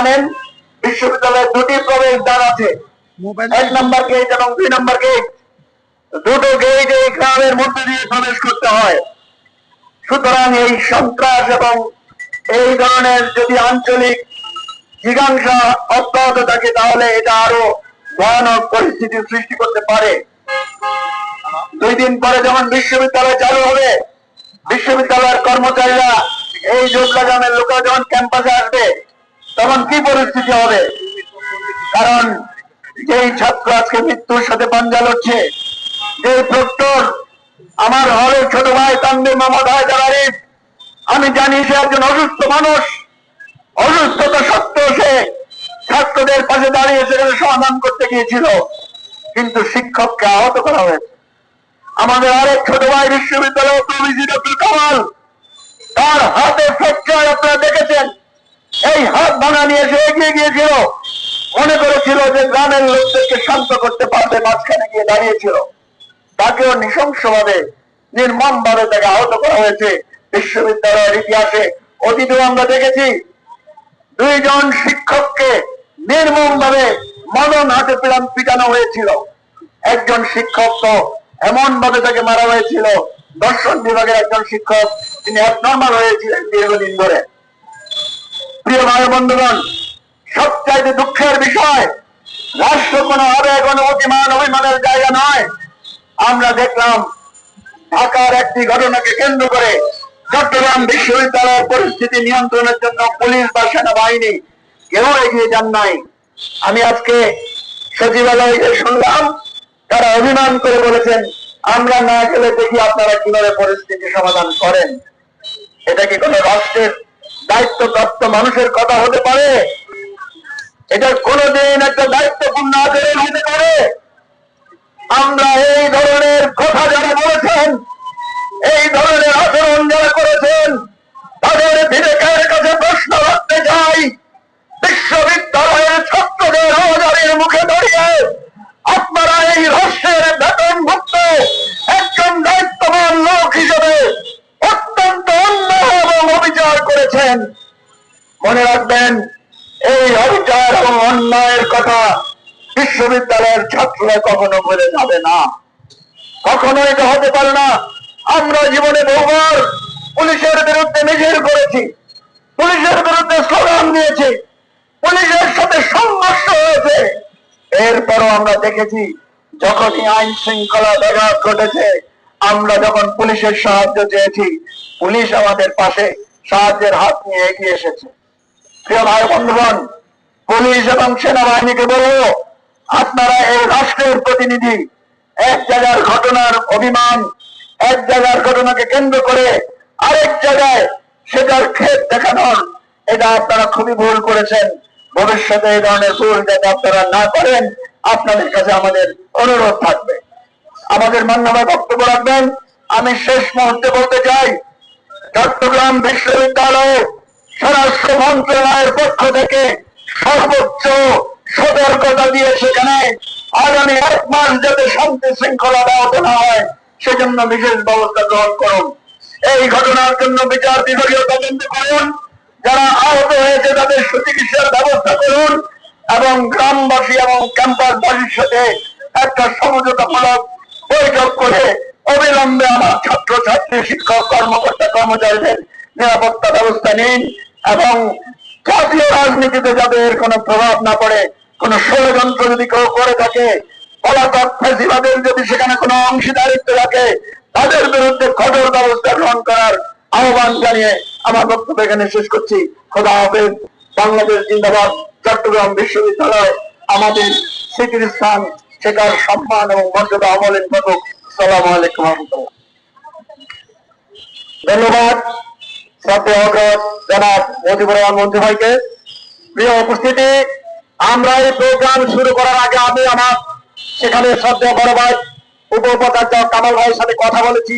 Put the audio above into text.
জানেন বিশ্ববিদ্যালয়ে দুটি প্রবেশ দ্বার আছে। এক নম্বর গেট এবং দুই নম্বর গেট দুটো গেট এই গ্রামের মধ্যে দিয়ে প্রবেশ করতে হয়। সুতরাং এই সন্ত্রাস এবং এই ধরনের যদি আঞ্চলিক জিজ্ঞাসা অব্যাহত থাকে তাহলে এটা আরও ভয়ানক পরিস্থিতি সৃষ্টি করতে পারে। দুই দিন পরে যখন বিশ্ববিদ্যালয় চালু হবে বিশ্ববিদ্যালয়ের কর্মচারীরা এই গ্রামের লোকেরা যখন ক্যাম্পাসে আসবে তখন কি পরিস্থিতি হবে? কারণ যেই ছাত্র আজকে মৃত্যুর সাথে পাঞ্জা লড়ছে যে প্রক্টর আমার হলের ছোট ভাই তান্দির মোহাম্মদ হায়দার আরিফ আমি জানি সে একজন অসুস্থ মানুষ। অসুস্থতা সত্ত্বেও সে ছাত্রদের পাশে দাঁড়িয়ে সেখানে সমাধান করতে গিয়েছিল। কিন্তু শিক্ষককে আহত করা হয়েছে। আমাদের আরেক ছোট ভাই বিশ্ববিদ্যালয় প্রভিজি ডক্টর কামাল, তার হাতে ফ্র্যাকচার আপনারা দেখেছেন। এই হাত ভাঙা নিয়ে সে এগিয়ে গিয়েছিল, মনে করেছিল যে গ্রামের লোকদেরকে শান্ত করতে পারবে, মাঝখানে গিয়ে দাঁড়িয়েছিল। তাকেও নৃশংসভাবে নির্মম ভাবে তাকে আহত করা হয়েছে। বিশ্ববিদ্যালয়ের ইতিহাসে অতীতেও আমরা দেখেছি, দুইজন শিক্ষককে নির্মম ভাবে মদন হাতে পিলাম পিটানো হয়েছিল। একজন শিক্ষক তো এমন ভাবে তাকে মারা হয়েছিল, দর্শন বিভাগের একজন শিক্ষক, তিনি নর্মাল হয়েছিলেন দীর্ঘদিন ধরে। প্রিয় ভাই বন্ধুগণ, সবচাইতে দুঃখের বিষয়, রাষ্ট্র কোনো আবেগ, অনুভূতিমান অভিমানের জায়গা নয়। আমরা দেখলাম, ঢাকার একটি ঘটনাকে কেন্দ্র করে চট্টগ্রাম বিশ্ববিদ্যালয়ের পরিস্থিতি নিয়ন্ত্রণের জন্য পুলিশ বা সেনাবাহিনী কেউ এগিয়ে যান নাই। আমি আজকে সচিবালয়ে শুনলাম, তারা অভিমান করে বলেছেন, আমরা না গেলে দেখি আপনারা কীভাবে পরিস্থিতি সমাধান করেন? এটা কি কোনো রাষ্ট্রের দায়িত্বপ্রাপ্ত মানুষের কথা হতে পারে। এটা কোনোদিন একটা দায়িত্বপূর্ণ আচরণ হতে মনে রাখবেন, এই অবিচার এবং অন্যায়ের কথা বিশ্ববিদ্যালয়ের ছাত্ররা কখনো বলে যাবে না। কখনো এটা হতে পারে না, আমরা জীবনে বহুবার পুলিশের বিরুদ্ধে মিছিল করেছি, পুলিশের বিরুদ্ধে স্লোগান দিয়েছি, পুলিশের সাথে সংঘর্ষ হয়েছে। এরপরও আমরা দেখেছি, যখনই আইন শৃঙ্খলা ব্যাঘাত ঘটেছে, আমরা যখন পুলিশের সাহায্য চেয়েছি, পুলিশ আমাদের পাশে সাহায্যের হাত নিয়ে এগিয়ে এসেছে। প্রিয় ভাই বন্ধুগণ, পুলিশ এবং সেনাবাহিনীকে বলব, আপনারা এই রাষ্ট্রের প্রতিনিধি, এক জায়গার ঘটনার অভিমান, এক জায়গার ঘটনাকে কেন্দ্র করে আরেক জায়গায় সেটার ক্ষেত দেখানোর, এটা আপনারা খুবই ভুল করেছেন। ভবিষ্যতে এই ধরনের ভুল যাতে আপনারা না করেন, আপনাদের কাছে আমাদের অনুরোধ থাকবে। আমাদের মান্যবর বক্তব্য রাখবেন। আমি শেষ মুহূর্তে বলতে চাই, চট্টগ্রাম বিশ্ববিদ্যালয়ে স্বরাষ্ট্র মন্ত্রণালয়ের পক্ষ থেকে সর্বোচ্চ সতর্কতা দিয়ে সেখানে আগামী এক মাস যাতে শান্তি শৃঙ্খলা ব্যাহত না হয়, সেজন্য বিশেষ ব্যবস্থা গ্রহণ করুন। এই ঘটনার জন্য বিচার বিভাগীয় তদন্ত করুন। যারা আহত হয়েছে তাদের সুচিকিৎসার ব্যবস্থা করুন এবং গ্রামবাসী এবং ক্যাম্পাসবাসীর সাথে একটা সমঝোতামূলক বৈঠক করে অবিলম্বে আমার ছাত্র ছাত্রী শিক্ষক, কর্মকর্তা, কর্মচারীদের নিরাপত্তা ব্যবস্থা নিন। এবং জাতীয় রাজনীতিতে যাতে এর কোনো প্রভাব না পড়ে, কোনো ষড়যন্ত্র যদি কেউ করে থাকে, পলাতক ফেসিবাদের যদি সেখানে কোনো অংশীদারিত্ব থাকে তাদের বিরুদ্ধে কঠোর ব্যবস্থা গ্রহণ করার আহ্বান জানিয়ে আমার বক্তব্য এখানে শেষ করছি। খোদা হাফেজ, বাংলাদেশ জিন্দাবাদ, চট্টগ্রাম বিশ্ববিদ্যালয়, আমাদের স্মৃতির স্থান সেটার সম্মান এবং মর্যাদা অমলেন পদক সালাম আলাইকুম ধন্যবাদ। উপস্থিতি, আমরা এই প্রোগ্রাম শুরু করার আগে আমি আমার সেখানে সদ্য বড় ভাই উপ উপাচার্য কামাল ভাইয়ের সাথে কথা বলেছি।